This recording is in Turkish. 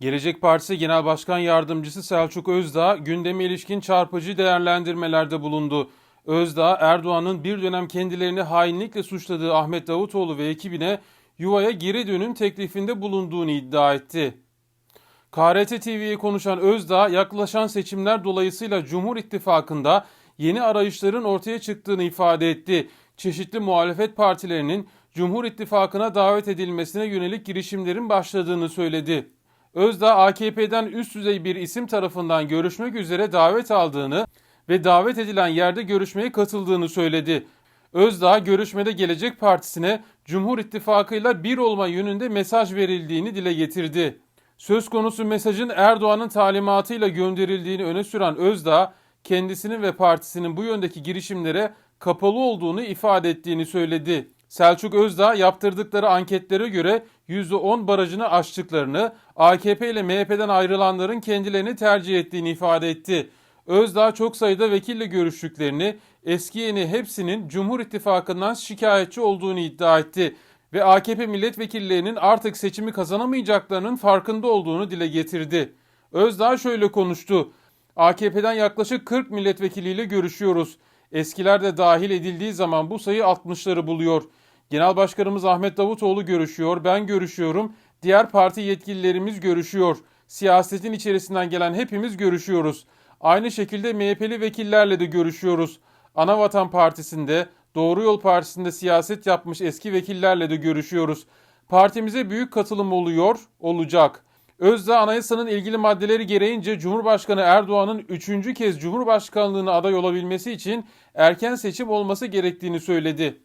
Gelecek Partisi Genel Başkan Yardımcısı Selçuk Özdağ gündeme ilişkin çarpıcı değerlendirmelerde bulundu. Özdağ, Erdoğan'ın bir dönem kendilerini hainlikle suçladığı Ahmet Davutoğlu ve ekibine yuvaya geri dönüm teklifinde bulunduğunu iddia etti. KRT TV'ye konuşan Özdağ, yaklaşan seçimler dolayısıyla Cumhur İttifakı'nda yeni arayışların ortaya çıktığını ifade etti. Çeşitli muhalefet partilerinin Cumhur İttifakı'na davet edilmesine yönelik girişimlerin başladığını söyledi. Özdağ, AKP'den üst düzey bir isim tarafından görüşmek üzere davet aldığını ve davet edilen yerde görüşmeye katıldığını söyledi. Özdağ, görüşmede Gelecek Partisi'ne Cumhur İttifakı'yla bir olma yönünde mesaj verildiğini dile getirdi. Söz konusu mesajın Erdoğan'ın talimatıyla gönderildiğini öne süren Özdağ, kendisinin ve partisinin bu yöndeki girişimlere kapalı olduğunu ifade ettiğini söyledi. Selçuk Özdağ yaptırdıkları anketlere göre %10 barajını aştıklarını, AKP ile MHP'den ayrılanların kendilerini tercih ettiğini ifade etti. Özdağ çok sayıda vekille görüştüklerini, eski yeni hepsinin Cumhur İttifakı'ndan şikayetçi olduğunu iddia etti ve AKP milletvekillerinin artık seçimi kazanamayacaklarının farkında olduğunu dile getirdi. Özdağ şöyle konuştu. AKP'den yaklaşık 40 milletvekiliyle görüşüyoruz. Eskiler de dahil edildiği zaman bu sayı 60'ları buluyor. Genel Başkanımız Ahmet Davutoğlu görüşüyor, ben görüşüyorum, diğer parti yetkililerimiz görüşüyor. Siyasetin içerisinden gelen hepimiz görüşüyoruz. Aynı şekilde MHP'li vekillerle de görüşüyoruz. Anavatan Partisi'nde, Doğru Yol Partisi'nde siyaset yapmış eski vekillerle de görüşüyoruz. Partimize büyük katılım oluyor, olacak. Özdağ anayasanın ilgili maddeleri gereğince Cumhurbaşkanı Erdoğan'ın üçüncü kez Cumhurbaşkanlığına aday olabilmesi için erken seçim olması gerektiğini söyledi.